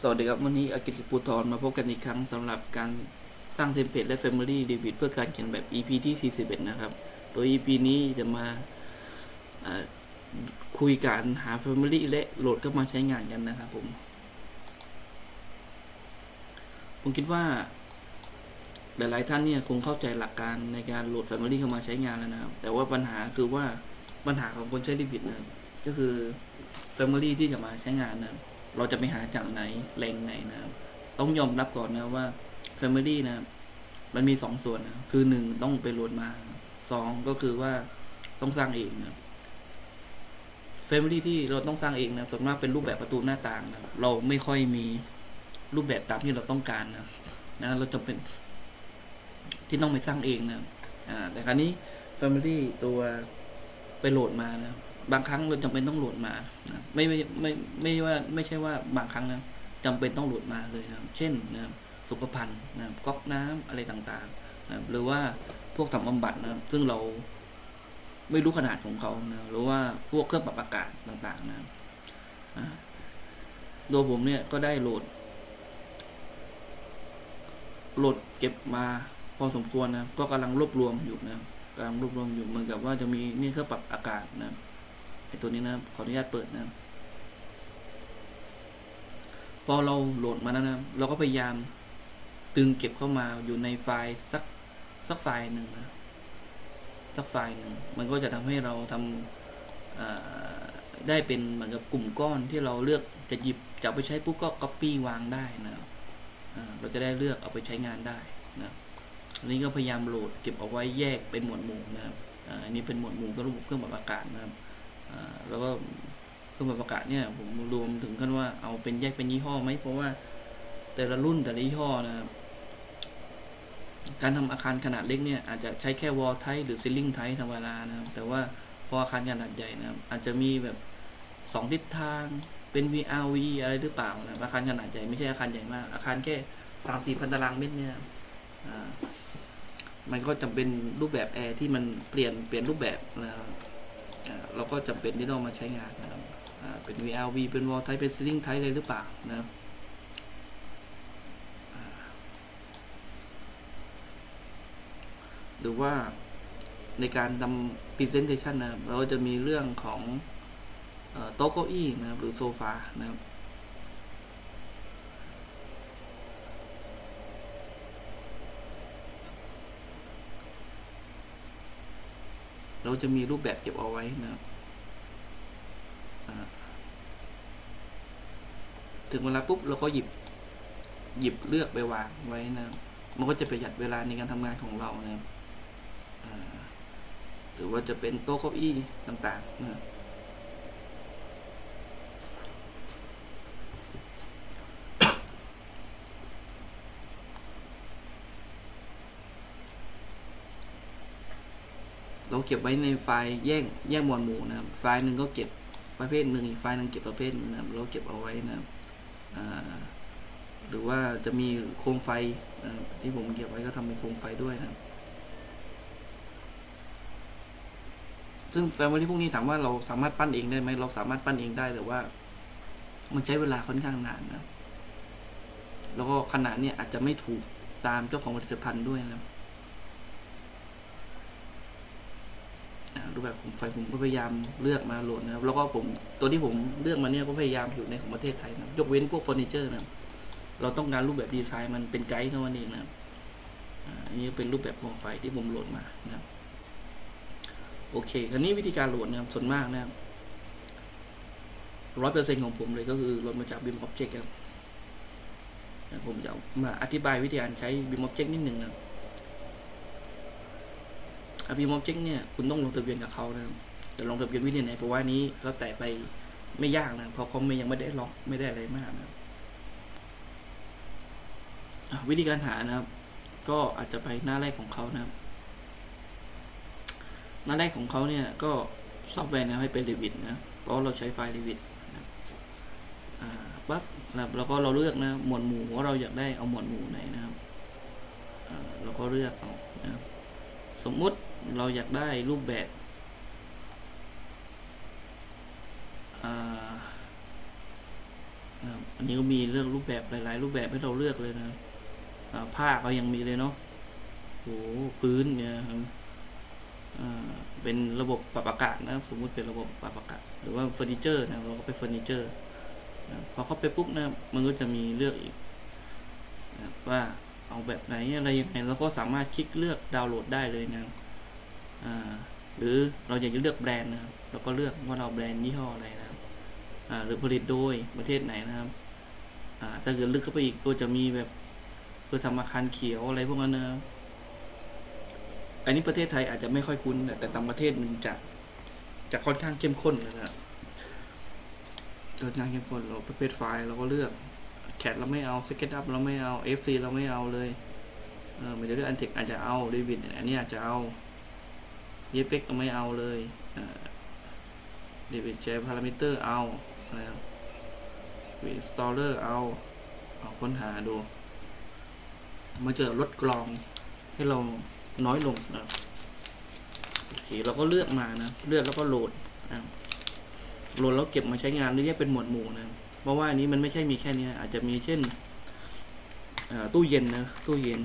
สวัสดีครับ วันนี้อากิติปูทรมาพบกันอีกครั้งสำหรับการสร้างเทมเพลตและ Family David เพื่อการเขียนแบบ EP ที่ 41 นะครับ โดย EP นี้จะมาคุยการหา Family และโหลดเข้ามาใช้งานกันนะครับผม ผมคิดว่า หลายๆท่านเนี่ยคงเข้าใจหลักการในการโหลด Family เข้ามาใช้งานแล้วนะครับ แต่ว่าปัญหาคือว่าปัญหาของคนใช้ David นะก็คือ Family ที่จะมาใช้งานนะครับ เราจะไปหาจากไหนแหล่งไหนนะครับ ต้องยอมรับก่อนนะว่า Family นะครับมันมีสองส่วนนะคือหนึ่งต้องไปโหลดมาสองก็คือว่าต้องสร้างเองนะครับ Family ที่เราต้องสร้างเองนะส่วนมากเป็นรูปแบบประตูหน้าต่างนะเราไม่ค่อยมีรูปแบบตามที่เราต้องการนะนะเราจะเป็นที่ต้องไปสร้างเองนะอ่าแต่ครั้นี้ Family ตัวไปโหลดมานะ บางครั้งเราจำเป็นต้องโหลดมานะไม่ไม่ไม่ไม่ว่าไม่ใช่ว่าบางครั้งนะจำเป็นต้องโหลดมาเลยนะเช่นนะสุขภัณฑ์นะก๊อกน้ำอะไรต่างๆนะหรือว่าพวกทำบำบัดนะซึ่งเราไม่รู้ขนาดของเขานะหรือว่าพวกเครื่องปรับอากาศต่างๆนะครับอ่าตัวผมเนี่ยก็ได้โหลด โหลดเก็บมาพอสมควรนะ ก็กำลังรวบรวมอยู่นะกำลังรวบรวมอยู่เหมือนกับว่าจะมีนี่เครื่องปรับอากาศนะ ตัวนี้นะครับขออนุญาตเปิดนะพอเราโหลดมาแล้วนะเราก็พยายามดึงเก็บเข้ามาอยู่ในไฟล์สักสักไฟล์หนึ่งนะสักไฟล์หนึ่งมันก็จะทำให้เราทำอ่าได้เป็นเหมือนกับกลุ่มก้อนที่เราเลือกจะหยิบจะเอาไปใช้ปุ๊บก็ copy วางได้นะครับเราจะได้เลือกเอาไปใช้งานได้นะอันนี้ก็พยายามโหลดเก็บเอาไว้แยกเป็นหมวดหมู่นะครับอันนี้เป็นหมวดหมู่ก็ระบบเครื่องปรับอากาศนะครับ แล้วก็เครื่องปรับอากาศเนี่ยผมรวมถึงขั้นว่าเอาเป็นแยกเป็นยี่ห้อไหมเพราะว่าแต่ละรุ่นแต่ละยี่ห้อนะครับการทำอาคารขนาดเล็กเนี่ยอาจจะใช้แค่วอลไทหรือซิลลิงไทธรรมดานะครับแต่ว่าพออาคารขนาดใหญ่นะครับอาจจะมีแบบสองทิศทางเป็น VRV อะไรหรือเปล่านะอาคารขนาดใหญ่ไม่ใช่อาคารใหญ่มาก อาคารแค่สามสี่พันตารางเมตรเนี่ยมันก็จำเป็นรูปแบบแอร์ที่มันเปลี่ยนเปลี่ยนรูปแบบนะครับ เราก็จำเป็นที่ต้องมาใช้งานนะครับเป็น VLV เป็น Wall Type เป็น Ceiling Type เลยหรือเปล่านะครับหรือว่าในการทำ Presentation นะครับเราจะมีเรื่องของโต๊ะเก้าอี้นะครับหรือโซฟานะครับ เราจะมีรูปแบบเก็บเอาไว้นะครับถึงเวลาปุ๊บเราก็หยิบหยิบเลือกไปวางไว้นะมันก็จะประหยัดเวลาในการทำงานของเรานะหรือว่าจะเป็นโต๊ะเก้าอี้ต่างๆนะ เราเก็บไว้ในไฟล์แยกแยกหมวดหมู่นะครับ ไฟล์หนึ่งก็เก็บประเภทหนึ่งอีกไฟล์หนึ่งเก็บประเภทนึงนะครับเราเก็บเอาไว้นะครับหรือว่าจะมีโคมไฟที่ผมเก็บไว้ก็ทำเป็นโคมไฟด้วยนะครับซึ่งแฟมิลี่พวกนี้ถามว่าเราสามารถปั้นเองได้ไหมเราสามารถปั้นเองได้แต่ว่า มันใช้เวลาค่อนข้างนานนะแล้วก็ขนาดเนี่ยอาจจะไม่ถูกตามเจ้าของผลิตภัณฑ์ด้วยนะครับ อ่า รูปแบบของไฟผมก็พยายามเลือกมาโหลดนะครับ แล้วก็ผมตัวที่ผมเลือกมาเนี่ยก็พยายามอยู่ในของประเทศไทยนะยกเว้นพวกเฟอร์นิเจอร์นะรเราต้องการรูปแบบดีไซน์มันเป็นไกด์เท่านั้นเองนะครับอันนี้เป็นรูปแบบของไฟที่ผมโหลดมานะครับโอเคคราวนี้วิธีการโหลดนะครับส่วนมากนะครับร้อยเปอร์เซ็นของผมเลยก็คือโหลดมาจาก Beam Object ครับนะผมจะมาอธิบายวิธีการใช้ Beam Object นิดหนึ่งนะ ครับอ b ีมอ b เจกเนี่ยคุณต้องลงทะเบียนกับเขานะครับแต่ลงทะเบียนวิธีไหนเพราะว่านี้เราแต่ไปไม่ยากนะเพราะเขาไม่ยังไม่ได้ล็อกไม่ได้อะไรมากนะวิธีการหานะครับ ก็อาจจะไปหน้าแรกของเขานะครับ หน้าแรกของเขาเนี่ยก็ซอฟต์แวร์นะให้เป็น Revit นะเพราะเราใช้ไฟล์ Revit นะปั๊บนะแล้วก็เราเลือกนะหมวดหมู่ว่าเราอยากได้เอาหมวดหมู่ไหนนะครับเราก็เลือกเอานะสมมุติ เราอยากได้รูปแบบอันนี้ก็มีเลือกรูปแบบหลาย ๆ รูปแบบให้เราเลือกเลยนะอ่าผ้าก็ยังมีเลยเนาะโอ้พื้นเนี่ยครับเป็นระบบปรับอากาศนะครับ สมมุติเป็นระบบปรับอากาศ หรือว่าเฟอร์นิเจอร์นะเราก็ไปเฟอร์นิเจอร์นะพอเข้าไปปุ๊บนะมันก็จะมีเลือกอีกนะว่าเอาแบบไหนอะไรยังไงเราก็สามารถคลิกเลือกดาวน์โหลดได้เลยนะอ่า หรือเราอยากจะเลือกแบรนด์นะครับเราก็เลือกว่าเราแบรนด์ยี่ห้ออะไรนะครับหรือผลิตโดยประเทศไหนนะครับถ้าเกิดลึกเข้าไปอีกก็จะมีแบบเพื่อทำอาคารเขียวอะไรพวกนั้นนะครับอันนี้ประเทศไทยอาจจะไม่ค่อยคุ้น แต่ต่างประเทศมันจะจะค่อนข้างเข้มข้นนะครับค่อนข้างเข้มข้นเราประเภทไฟล์เราก็เลือกแคทเราไม่เอาสเก็ตอัพเราไม่เอา FC เราไม่เอาเลยเออมันจะเลือกอันเทคอาจจะเอาเดวิดอันนี้อาจจะเอา เยฟเฟกไม่เอาเลยเดวิดแชร์พารามิเตอร์เอานะครับวินสตอเลอร์เอาเอาค้นหาดูมันจะลดกรองให้เราน้อยลงนะโอเคเราก็เลือกมานะ เลือกแล้วก็โหลดนะโหลดแล้วเก็บมาใช้งานหรือแยกเป็นหมวดหมู่นะ เพราะว่าอันนี้มันไม่ใช่มีแค่นี้นะอาจจะมีเช่นตู้เย็นนะ ตู้เย็น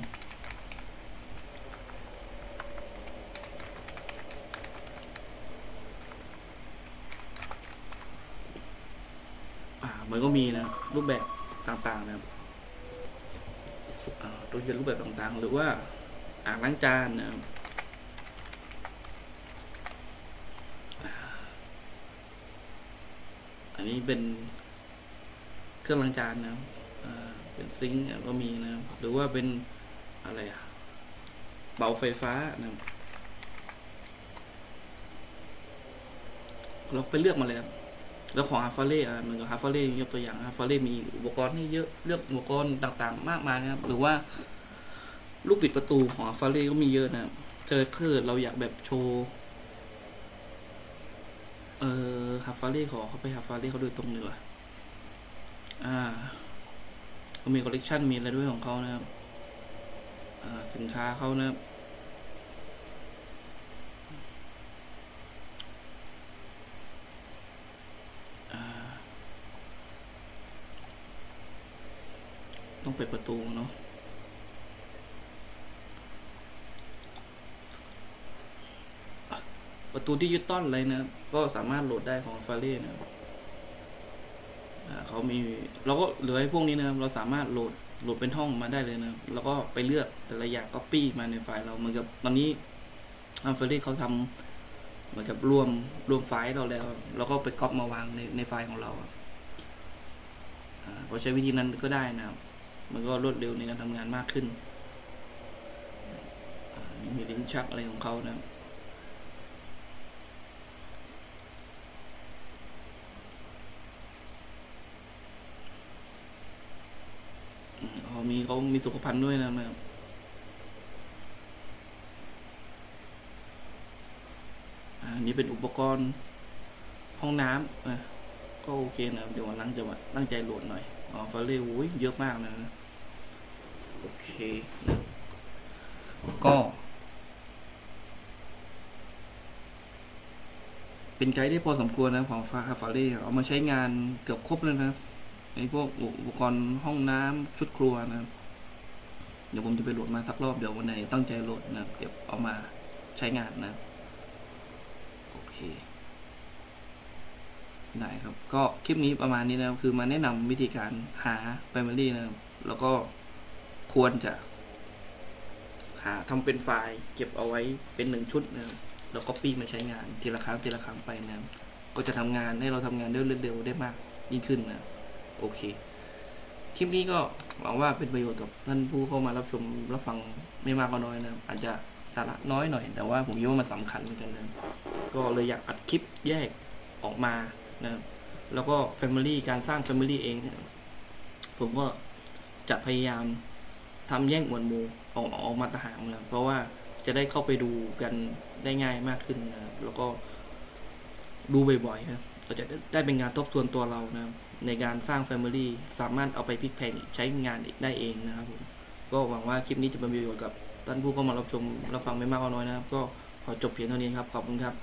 มันก็มีนะรูปแบบต่างๆนะครับตัวเย็นรูปแบบต่างๆ หรือว่าอ่างล้างจานนะครับอันนี้เป็นเครื่องล้างจานนะครับเป็นซิงค์ก็มีนะครับหรือว่าเป็นอะไรอะเบาไฟฟ้านะครับเราไปเลือกมาเลยครับ แล้วของฮาร์ฟาเล่เหมือนกับฮาร์ฟาเล่ยกตัวอย่างฮาร์ฟาเล่มีอุปกรณ์ให้เยอะเลือกอุปกรณ์ต่างๆ มากมายนะครับ หรือว่าลูกปิดประตูของฮาร์ฟาเล่ก็มีเยอะนะครับเธอคือเราอยากแบบโชว์เอ่อฮาร์ฟาเล่ขอเขาไปฮาร์ฟาเล่เขาโดยตรงเลยว่ะอ่าเขามีคอลเลกชันมีอะไรด้วยของเขานะครับอ่าสินค้าเขานะครับ ต้องเปิดประตูเนาะประตูดิจิตอลอะไรนะ ก็สามารถโหลดได้ของฟาเร่นะครับอ่าเขามีเราก็เหลือไอ้พวกนี้นะครับ เราสามารถโหลดโหลดเป็นห้องมาได้เลยนะแล้วก็ไปเลือกแต่ละอย่างก็ปี้มาในไฟล์เราเหมือนกับตอนนี้ทางฟาเร่เขาทำเหมือนกับรวมรวมไฟล์เราแล้วเราก็ไปก๊อปมาวางในในไฟล์ของเราอ่าใช้วิธีนั้นก็ได้นะครับ มันก็รวดเร็วในการทำงานมากขึ้น มีลิ้นชักอะไรของเขานะครับอืมเขามีเขามีสุขภัณฑ์ด้วยนะครับอ่านี่เป็นอุปกรณ์ห้องน้ำนะก็โอเคนะเดี๋ยววันหลังจะมาตั้งใจโหลดหน่อย อ๋อฟาเร่โอ้ยเยอะมากนะ โอเคนะก็ เป็นไกด์ได้พอสมควรนะของฟาฟาเร่เอามาใช้งานเกือบครบแล้วนะครับในพวกอุปกรณ์ห้องน้ำชุดครัวนะครับเดี๋ยวผมจะไปโหลดมาสักรอบเดี๋ยววันไหนตั้งใจโหลดนะเดี๋ยวเอามาใช้งานนะ โอเค ได้ครับ ก็คลิปนี้ประมาณนี้นะครับคือมาแนะนำวิธีการหา Family นะครับแล้วก็ ควรจะหาทำเป็นไฟล์เก็บเอาไว้เป็นหนึ่งชุดนะครับแล้วก็ปี้มาใช้งานทีละครั้งทีละครั้งไปนะครับก็จะทำงานให้เราทำงานได้เร็วๆได้มากยิ่งขึ้นนะโอเคคลิปนี้ก็หวังว่าเป็นประโยชน์กับท่านผู้เข้ามารับชมรับฟังไม่มากก็น้อยนะอาจจะสาระน้อยหน่อย แต่ว่าผมคิดว่ามันสำคัญเหมือนกันนะก็เลยอยากอัดคลิปแยกออกมานะแล้วก็ Family การสร้าง Family เองเนี่ยผมก็จะพยายาม ทำแยกหมวดหมู่ออกออกมาต่างหากนะเพราะว่าจะได้เข้าไปดูกันได้ง่ายมากขึ้นนะแล้วก็ดูบ่อยๆนะครับเราจะได้เป็นงานทบทวนตัวเรานะในการสร้าง Family สามารถเอาไปพลิกแพงใช้งานได้เองนะครับผมก็หวังว่าคลิปนี้จะเป็นประโยชน์กับท่านผู้เข้ามารับชมรับฟังไม่มากก็น้อยนะครับ ก็ขอจบเพียงเท่านี้ครับ ขอบคุณครับ